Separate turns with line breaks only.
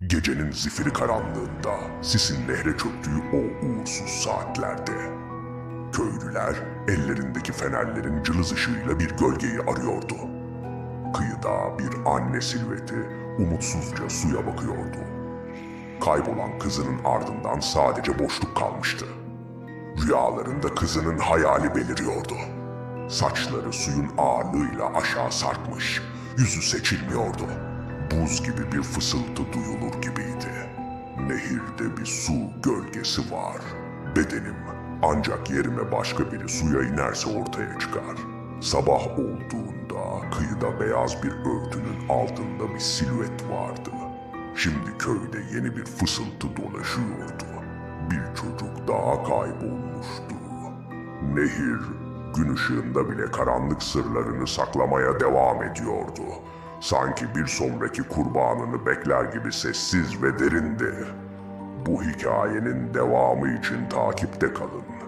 Gecenin zifiri karanlığında sisin nehre çöktüğü o uğursuz saatlerde köylüler ellerindeki fenerlerin cılız ışığıyla bir gölgeyi arıyordu. Kıyıda bir anne silüeti umutsuzca suya bakıyordu. Kaybolan kızının ardından sadece boşluk kalmıştı. Rüyalarında kızının hayali beliriyordu. Saçları suyun ağırlığıyla aşağı sarkmış, yüzü seçilmiyordu. Buz gibi bir fısıltı duyulur gibiydi. Nehirde bir su gölgesi var. Bedenim ancak yerime başka biri suya inerse ortaya çıkar. Sabah olduğunda kıyıda beyaz bir örtünün altında bir silüet vardı. Şimdi köyde yeni bir fısıltı dolaşıyordu. Bir çocuk daha kaybolmuştu. Nehir gün ışığında bile karanlık sırlarını saklamaya devam ediyordu. Sanki bir sonraki kurbanını bekler gibi sessiz ve derindi. Bu hikayenin devamı için takipte kalın.